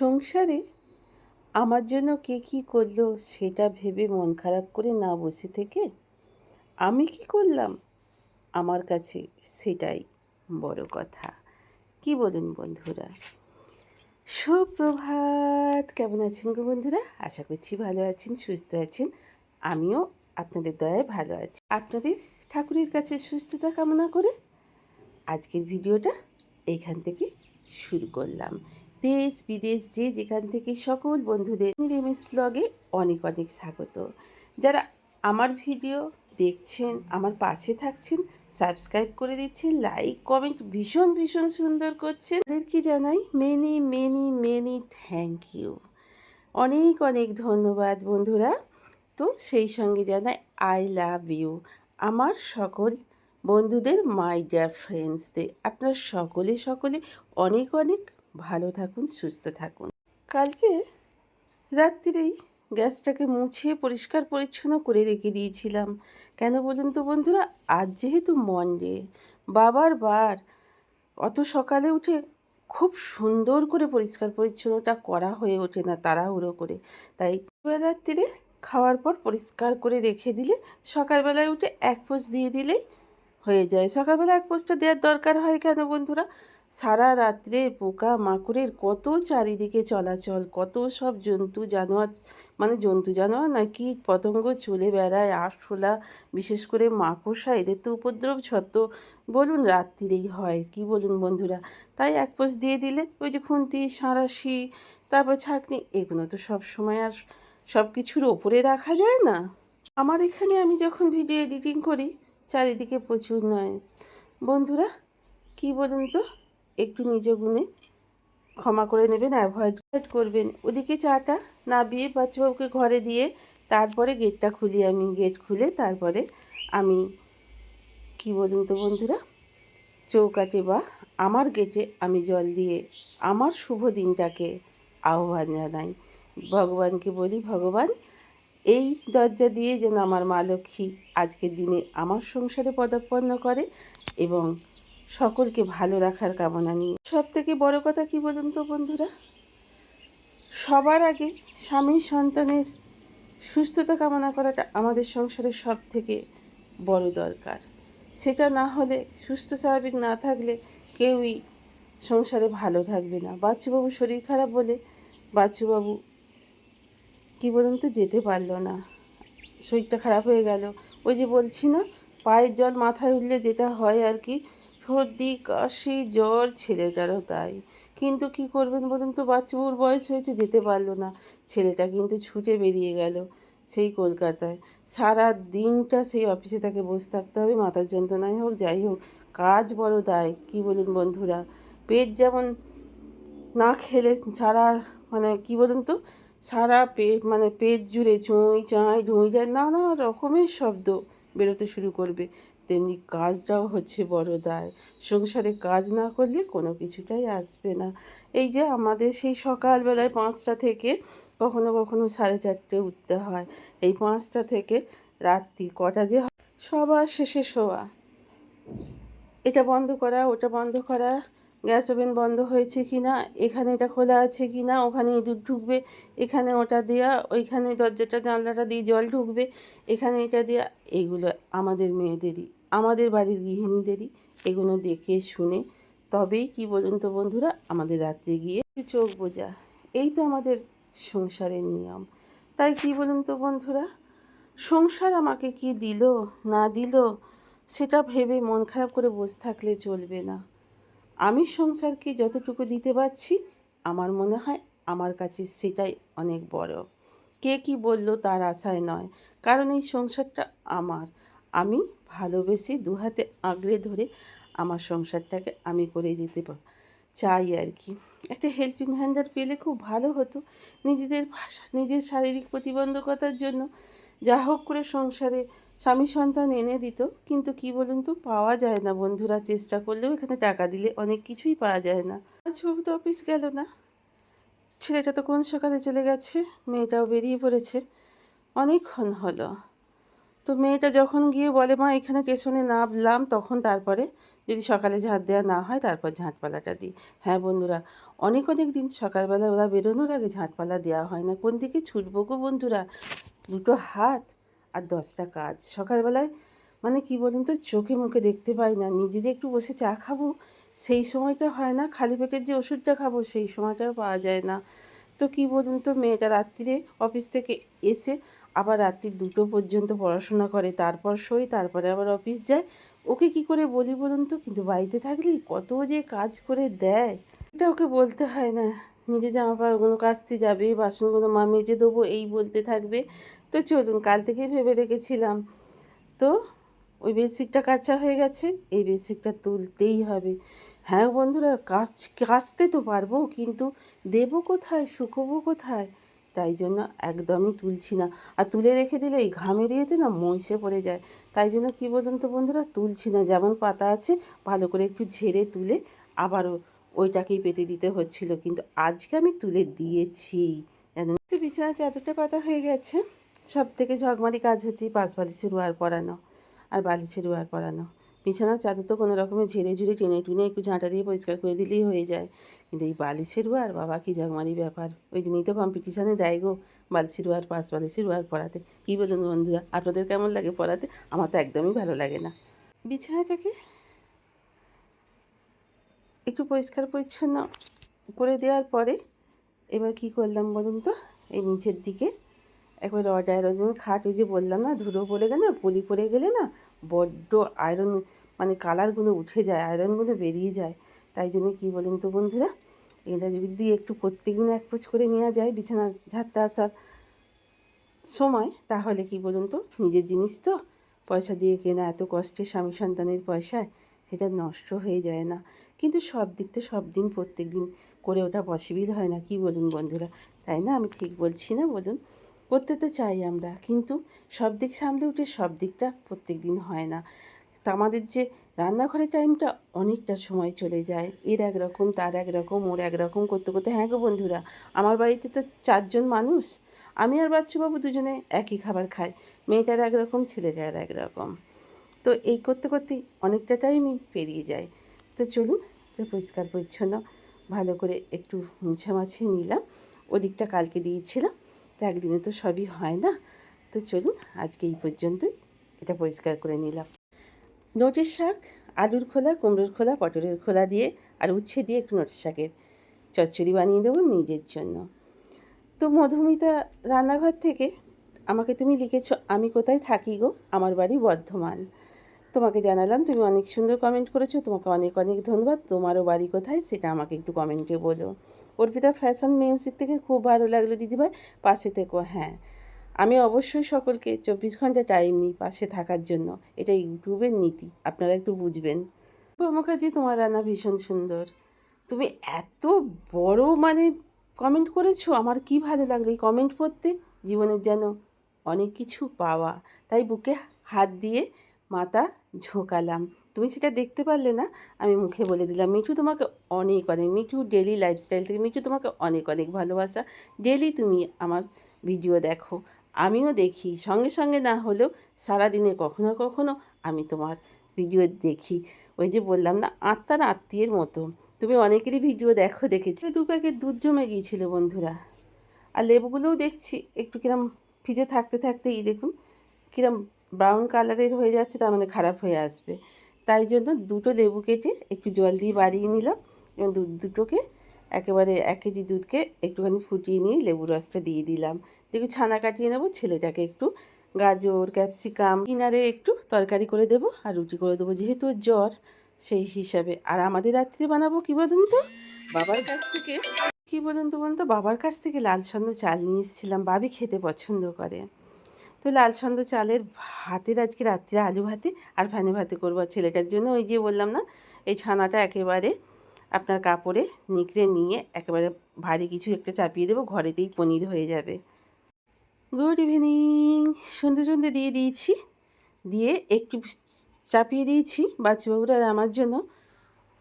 সংসারে আমার জন্য কে কী করল সেটা ভেবে মন খারাপ করে না বসে থেকে আমি কি করলাম? আমার কাছে সেটাই বড় কথা। কি বলুন বন্ধুরা? সুপ্রভাত, কেমন আছেন গো বন্ধুরা? আশা করছি ভালো আছেন, সুস্থ আছেন। আমিও আপনাদের দয়ায় ভালো আছি। আপনাদের ঠাকুরের কাছে সুস্থতা কামনা করে আজকের ভিডিওটা এইখান থেকে শুরু করলাম। দেশ বিদেশ যে যেখান থেকে সকল বন্ধুদের এমএস ব্লগে অনেক অনেক স্বাগত। যারা আমার ভিডিও দেখছেন, আমার পাশে থাকছেন সাবস্ক্রাইব করে দিচ্ছেন লাইক কমেন্ট ভীষণ ভীষণ সুন্দর করছেন, তাদেরকে জানাই many many many thank you অনেক অনেক ধন্যবাদ বন্ধুরা। তো সেই সঙ্গে জানাই আই লাভ ইউ আমার সকল বন্ধুদের মাই ডিয়ার ফ্রেন্ডসদের আপনার সকলে সকলে অনেক অনেক ভালো থাকুন, সুস্থ থাকুন। কালকে রাত্রিরেই গ্যাসটাকে মুছে পরিষ্কার পরিচ্ছন্ন করে রেখে দিয়েছিলাম। কেন বলুন তো বন্ধুরা, আজ যেহেতু মন্ডে বাবার বার। অত সকালে উঠে খুব সুন্দর করে পরিষ্কার পরিচ্ছন্নটা করা হয়ে ওঠে না তাড়াহুড়ো করে। তাই রাত্রিরে খাওয়ার পর পরিষ্কার করে রেখে দিলে সকালবেলায় উঠে এক পোস্ট দিয়ে দিলেই হয়ে যায়। সকালবেলা এক পোস্টটা দেওয়ার দরকার হয় কেন বন্ধুরা? সারা রাত্রে পোকা মাকড়ের কত চারিদিকে চলাচল, কত সব জন্তু জানোয়ার মানে জন্তু জানোয়ার না কি পতঙ্গ চলে বেড়ায়, আরশোলা, বিশেষ করে মাকড়সা, এদের তো উপদ্রব ছত্র বলুন রাত্রিরেই হয়, কি বলুন বন্ধুরা? তাই এক পোষ দিয়ে দিলে ওই যে খুন্তি, সাঁড়াশি, তারপর ছাকনি, এগুলো তো সব সময় আর সব কিছুর ওপরে রাখা যায় না। আমার এখানে আমি যখন ভিডিও এডিটিং করি, চারিদিকে প্রচুর নয়েজ বন্ধুরা, কি বলুন তো? একটু নিজ গুণে ক্ষমা করে নেবেন অ্যাভয়েড করবেন। ওদিকে চাটা নাবিয়ে বাচ্চাবাবুকে ঘরে দিয়ে তারপরে গেটটা খুলি আমি। গেট খুলে তারপরে আমি কি বলুন তো বন্ধুরা? চৌকাটে বা আমার গেটে আমি জল দিয়ে আমার শুভ দিনটাকে আহ্বান জানাই। ভগবানকে বলি, ভগবান, এই দরজা দিয়ে যেন আমার মা লক্ষ্মী আজকের দিনে আমার সংসারে পদার্পন্ন করে এবং সকলকে ভালো রাখার কামনা নিয়ে। সব থেকে বড় কথা কি বলুন তো বন্ধুরা? সবার আগে স্বামী সন্তানের সুস্থতা কামনা করাটা আমাদের সংসারের সব থেকে বড় দরকার। সেটা না হলে সুস্থ স্বাভাবিক না থাকলে কেউই সংসারে ভালো থাকবে না। বাচ্চুবাবু শরীর খারাপ বলে বাচ্চুবাবু কি বলুন তো, যেতে পারল না। শরীরটা খারাপ হয়ে গেল। ওই যে বলছি না, পায়ের জল মাথায় উঠলে যেটা হয় আর কি সর্দি কাশি জ্বর ছেলেটারও তাই? কিন্তু কি করবেন বলুন তো? বাচ্চাবুর বয়স হয়েছে, যেতে পারল না। ছেলেটা কিন্তু ছুটে বেরিয়ে গেল সেই কলকাতায়। সারা দিনটা সেই অফিসে তাকে বসে থাকতে হবে, মাথার যন্ত্রণাই হোক, যাই হোক, কাজ বড় দায় কি বলুন বন্ধুরা? পেট যেমন না খেলে সারা মানে কি বলুন তো? সারা পেট মানে পেট জুড়ে চুঁই চাঁই ঢুঁই যায়, নানা রকমের শব্দ বেরোতে শুরু করবে। তেমনি কাজটাও হচ্ছে বড় দায়। সংসারে কাজ না করলে কোনো কিছুটাই আসবে না। এই যে আমাদের সেই সকালবেলায় পাঁচটা থেকে কখনো কখনো সাড়ে চারটে উঠতে হয়। এই পাঁচটা থেকে রাত্রি কটা যে সবার শেষে শোয়া। এটা বন্ধ করা, ওটা বন্ধ করা, গ্যাস ওভেন বন্ধ হয়েছে কি না এখানে এটা খোলা আছে কি না ওখানে ইঁদুর ঢুকবে, এখানে ওটা দেওয়া ওইখানে দরজাটা, জানলাটা দিয়ে জল ঢুকবে, এখানে এটা দেওয়া এগুলো আমাদের মেয়েদেরই। আমাদের বাড়ির গৃহিণীদেরই এগুলো দেখে শুনে, তবেই কি বলুন তো বন্ধুরা, আমাদের রাত্রে গিয়ে চোখ বোঝা। এই তো আমাদের সংসারের নিয়ম। তাই কি বলুন তো বন্ধুরা, সংসার আমাকে কি দিল, না দিল, সেটা ভেবে মন খারাপ করে বসে থাকলে চলবে না। আমি সংসারকে যতটুকু দিতে পারছি, আমার মনে হয় আমার কাছে সেটাই অনেক বড়। কে কি বলল তার আশায় নয়, কারণ এই সংসারটা আমার। আমি ভালোবেসে দু হাতে আঁকড়ে ধরে আমার সংসারটাকে আমি করে যেতে চাই আর কি। একটা হেল্পিং হ্যান্ডার পেলে খুব ভালো হতো। নিজেদের ভাষা, নিজের শারীরিক প্রতিবন্ধকতার জন্য যা হোক করে সংসারে স্বামী সন্তান এনে দিত। কিন্তু কি বলুন তো, পাওয়া যায় না বন্ধুরা। চেষ্টা করলেও এখানে টাকা দিলে অনেক কিছুই পাওয়া যায় না। ছবি তো অফিস গেল না। ছেলেটা তো কোন সকালে চলে গেছে? মেয়েটাও বেরিয়ে পড়েছে। অনেকক্ষণ হলো। তো মেয়েটা যখন গিয়ে বলে, মা, এখানে স্টেশনে নামলাম, তখন তারপরে যদি সকালে ঝাঁট দেওয়া না হয়, তারপর ঝাঁটপালাটা দিই। হ্যাঁ বন্ধুরা, অনেক অনেক দিন সকালবেলা ওরা বেরোনোর আগে ঝাঁটপালা দেওয়া হয় না। কোন দিকে ছুটবো গো বন্ধুরা? দুটো হাত আর দশটা কাজ। সকালবেলায় মানে কি বলুন তো, চোখে মুখে দেখতে পাই না। নিজে একটু বসে চা খাব, সেই সময়টা হয় না। খালি পেটের যে ওষুধটা খাব, সেই সময়টাও পাওয়া যায় না। তো কি বলুন তো, মেয়েটা রাত্রিরে অফিস থেকে এসে আবার রাত্রি দুটো পর্যন্ত পড়াশোনা করে, তারপর শোয়, তারপরে আবার অফিস যায়। ওকে কি করে বলি বলুন তো? কিন্তু বাড়িতে থাকলে কত যে কাজ করে দেয়। এটা ওকে বলতে হয় না। নিজে জামা কাপড়গুলো কাচতে যাবে, বাসনগুলো মা মেজে দেবো, এই বলতে থাকবে। তো চলুন, কাল থেকেই ভেবে রেখেছিলাম। তো ওই বেডশিটটা কাচা হয়ে গেছে, এই বেডশিটটা তুলতেই হবে। হ্যাঁ বন্ধুরা, কাচ, কাচতে তো পারব, কিন্তু দেবো কোথায়, শুকোবো কোথায়? তাই জন্য একদমই তুলছি না। আর তুলে রেখে দিলে এই ঘামের ইয়েতে না মইসে পড়ে যায়। তাই জন্য কী বলুন তো বন্ধুরা, তুলছি না। যেমন পাতা আছে, ভালো করে একটু ঝেড়ে তুলে আবারও ওইটাকেই পেতে দিতে হচ্ছিল। কিন্তু আজকে আমি তুলে দিয়েছি। জানেন তো বিছানা চাদরটা পাতা হয়ে গেছে সব থেকে ঝকমারি কাজ হচ্ছে পাঁচ বালিশের ওয়ার পরানো আর বালিশের ওয়ার পরানো। বিছানার চাদর তো কোনো রকমের ঝেড়ে ঝুড়ে টেনে টুনে একটু ঝাঁটা দিয়ে পরিষ্কার করে দিলেই হয়ে যায়। কিন্তু এই বালিশের ওয়ার বাবা কী ঝকমারি ব্যাপার? ওই জন্যই তো কম্পিটিশানে দেয় গো, বালিশের ওয়ার পাঁচ বালিশের ওয়ার পরাতে কী বলুন বন্ধুরা, আপনাদের কেমন লাগে পড়াতে? আমার তো একদমই ভালো লাগে না। বিছানাটাকে একটু পরিষ্কার পরিচ্ছন্ন করে দেওয়ার পরে এবার কি করলাম বলুন তো? এই নিচের দিকে একবার রড আয়রন খাট ওই যে বললাম না, ধুলো পড়ে গেলে, পলি পড়ে গেলে না বড্ড আয়রন মানে কালারগুলো উঠে যায় আয়রনগুলো বেরিয়ে যায়। তাই জন্য কী বলুন তো বন্ধুরা এটা যদি একটু প্রত্যেকদিন এক পোচ করে নেওয়া যায় বিছানা ঝাড়তে আসার সময়। তাহলে কি বলুন তো, নিজের জিনিস তো, পয়সা দিয়ে কেনা, এত কষ্টে স্বামী সন্তানের পয়সায় সেটা নষ্ট হয়ে যায় না। কিন্তু সব দিক তো সব দিন প্রত্যেক দিন করে ওটা পসিবল হয় না, কি বলুন বন্ধুরা? তাই না? আমি ঠিক বলছি না বলুন। করতে তো চাই আমরা, কিন্তু সব দিক সামলে উঠে সব দিকটা প্রত্যেক দিন হয় না। তা আমাদের যে রান্নাঘরের টাইমটা অনেকটা সময় চলে যায়, এর এক রকম, তার এক রকম, ওর এক রকম করতে করতে। হ্যাঁ গো বন্ধুরা, আমার বাড়িতে তো চারজন মানুষ, আমি আর বাচ্চুবাবু দুজনে একই খাবার খাই, মেয়েটার একরকম ছেলেটার একরকম তো এই করতে করতে অনেকটা টাইমই পেরিয়ে যায়। তো চলুন পরিষ্কার পরিচ্ছন্ন, ভালো করে একটু মুছামাছি নিলাম। ওদিকটা কালকে দিয়েছিলাম তো একদিনে তো সবই হয় না। তো চলুন, আজকে এই পর্যন্তই। এটা পরিষ্কার করে নিলাম। নোটের শাক, আলুর খোলা, কুমড়োর খোলা, পটলের খোলা দিয়ে আর উচ্ছে দিয়ে একটু নোটের শাকের চচ্চড়ি বানিয়ে দেবো নিজের জন্য। তো মধুমিতা রান্নাঘর থেকে আমাকে তুমি লিখেছো, আমি কোথায় থাকি গো? আমার বাড়ি বর্ধমান। তোমাকে জানালাম, তুমি অনেক সুন্দর কমেন্ট করেছ, তোমাকে অনেক অনেক ধন্যবাদ। তোমারও বাড়ি কোথায় সেটা আমাকে একটু কমেন্টে বলো। অর্পিতা ফ্যাশন মিউজিক থেকে খুব ভালো লাগল দিদিভাই, পাশে থেকো হ্যাঁ। আমি অবশ্যই সকলকে চব্বিশ ঘণ্টা টাইম নিই পাশে থাকার জন্য, এটা ইউটিউবের নীতি, আপনারা একটু বুঝবেন। মুখার্জি, তোমার রান্না ভীষণ সুন্দর। তুমি এত বড় মানে কমেন্ট করেছ, আমার কি ভালো লাগল এই কমেন্ট পড়তে? জীবনের যেন অনেক কিছু পাওয়া, তাই বুকে হাত দিয়ে মাথা ঝোঁকালাম। তুমি সেটা দেখতে পারলে না, আমি মুখে বলে দিলাম, মিঠু তোমাকে অনেক অনেক, মিঠু ডেলি লাইফস্টাইল থেকে, মিঠু তোমাকে অনেক অনেক ভালোবাসা। ডেলি তুমি আমার ভিডিও দেখো, আমিও দেখি। সঙ্গে সঙ্গে না হলেও সারাদিনে কখনো কখনো আমি তোমার ভিডিও দেখি। ওই যে বললাম না, আত্মার আত্মীয়ের মতো। তুমি অনেকেরই ভিডিও দেখো, দেখেছি। দু প্যাকেট দুধ জমে গিয়েছিল বন্ধুরা। আর লেবুগুলোও দেখছি, একটু কিরম ফ্রিজে থাকতে থাকতেই দেখুন, কিরম ব্রাউন কালারের হয়ে যাচ্ছে, তার মানে খারাপ হয়ে আসবে। তাই জন্য দুটো লেবু কেটে একটু জল দিয়ে বাড়িয়ে নিলাম এবং দুধ দুটোকে একেবারে এক কেজি দুধকে একটুখানি ফুটিয়ে নিয়ে লেবু রসটা দিয়ে দিলাম। একটু ছানা কাটিয়ে নেব, ছেলেটাকে একটু গাজর, ক্যাপসিকাম, কিনারে একটু তরকারি করে দেবো আর রুটি করে দেবো। যেহেতু জ্বর, সেই হিসাবে। আর আমাদের রাত্রে বানাবো কী বলুন তো? বাবার কাছ থেকে। কী বলুন তো বলুন তো? বাবার কাছ থেকে লাল সন্দ চাল নিয়ে এসেছিলাম। বাবি খেতে পছন্দ করে। তো লাল সন্দ চালের ভাতের আজকে রাত্রে আলু ভাতে আর ফ্যানে ভাতে করব আর ছেলেটার জন্য। ওই যে বললাম না, এই ছানাটা একেবারে আপনার কাপড়ে নিকড়ে নিয়ে একেবারে ভারী কিছু একটা চাপিয়ে দেবো, ঘরেতেই পনির হয়ে যাবে। Good evening. সন্ধে সন্ধে দিয়ে দিয়েছি, দিয়ে একটু চাপিয়ে দিয়েছি বাচ্চাবাবুরা আর আমার জন্য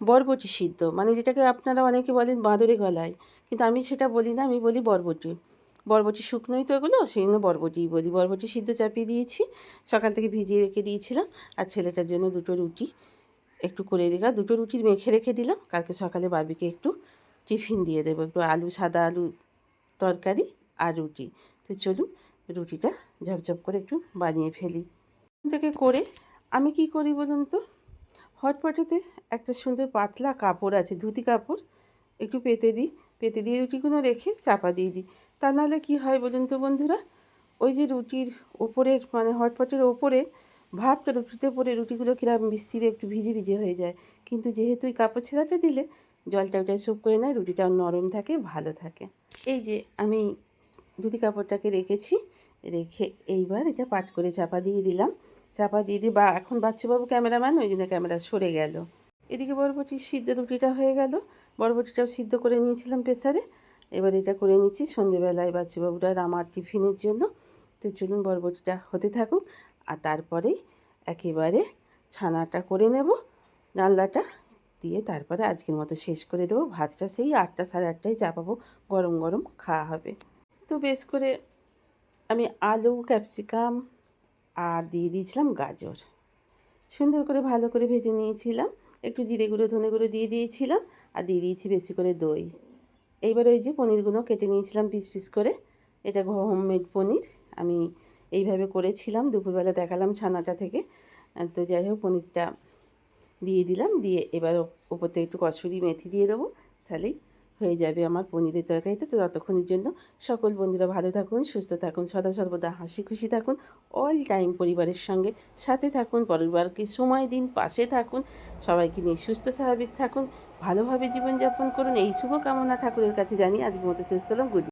বরবটি সিদ্ধ। মানে যেটাকে আপনারা অনেকে বলেন বাঁদরে গলায়, কিন্তু আমি সেটা বলি না, আমি বলি বরবটি। বরবটি শুকনোই তো এগুলো, সেই জন্য বরবটি বলি বরবটি সিদ্ধ চাপিয়ে দিয়েছি। সকাল থেকে ভিজিয়ে রেখে দিয়েছিলাম আর ছেলেটার জন্য দুটো রুটি একটু করে দিলাম। দুটো রুটির মেখে রেখে দিলাম। কালকে সকালে বাবিকে একটু টিফিন দিয়ে দেবো। একটু আলু, সাদা আলু তরকারি আর রুটি। তো চলুন রুটিটা ঝপঝপ করে একটু বানিয়ে ফেলি। থেকে করে আমি কি করি বলুন তো? হটপটেতে একটা সুন্দর পাতলা কাপড় আছে, ধুতি কাপড়। একটু পেতে দিই। পেতে দিয়ে রুটিগুলো রেখে চাপা দিয়ে দিই। তা নাহলে কী হয় বলুন তো বন্ধুরা? ওই যে রুটির ওপরের মানে হটপটের ওপরে ভাবটা রুটিতে পরে রুটিগুলো কিরম বিস্তিরে একটু ভিজে ভিজে হয়ে যায়। কিন্তু যেহেতু ওই কাপড় ছেঁড়াটা দিলে, জলটা ওটাই সুপ করে নেয়, রুটিটাও নরম থাকে, ভালো থাকে। এই যে আমি দুটি কাপড়টাকে রেখেছি, রেখে এইবার এটা পাট করে চাপা দিয়ে দিলাম। চাপা দিয়ে দিই বা, এখন বাচ্চাবাবু ক্যামেরাম্যান, ওই জন্য ক্যামেরা সরে গেল। এদিকে বরবটির সিদ্ধ রুটিটা হয়ে গেল। বরবটিটাও সিদ্ধ করে নিয়েছিলাম প্রেসারে। এবার এটা করে নিচ্ছি। সন্ধেবেলায় বাচ্চাবাবুটার আমার টিফিনের জন্য। তো চলুন বরবটিটা হতে থাকুক আর তারপরেই একেবারে ছানাটা করে নেব। রান্নাটা দিয়ে তারপরে আজকের মতো শেষ করে দেবো। ভাতটা সেই আটটা সাড়ে আটটায় চাপাবো। গরম গরম খাওয়া হবে। তো বেশ করে আমি আলু, ক্যাপসিকাম আর দিয়ে দিয়েছিলাম গাজর। সুন্দর করে ভালো করে ভেজে নিয়েছিলাম। একটু জিরে গুঁড়ো, ধনে গুঁড়ো দিয়ে দিয়েছিলাম। আর দিয়ে দিয়েছি বেশি করে দই। এইবার ওই যে পনিরগুলো কেটে নিয়েছিলাম পিস পিস করে। এটা হোমমেড পনির। আমি এইভাবে করেছিলাম, দুপুরবেলা দেখালাম ছানাটা থেকে। তো যাই হোক, পনিরটা দিয়ে দিলাম। দিয়ে এবার ওপর থেকে একটু কসুরি মেথি দিয়ে দেবো। তাহলেই হয়ে যাবে আমার পনিরের তরকারিতে তো ততক্ষণের জন্য সকল বন্ধুরা ভালো থাকুন, সুস্থ থাকুন, সদা সর্বদা হাসি খুশি থাকুন অল টাইম পরিবারের সঙ্গে সাথে থাকুন, পরিবারকে সময় দিন, পাশে থাকুন, সবাইকে নিয়ে সুস্থ, স্বাভাবিক থাকুন, ভালোভাবে জীবনযাপন করুন। এই শুভকামনা ঠাকুরের কাছে জানি আজকের মতো শেষ করলাম। গুড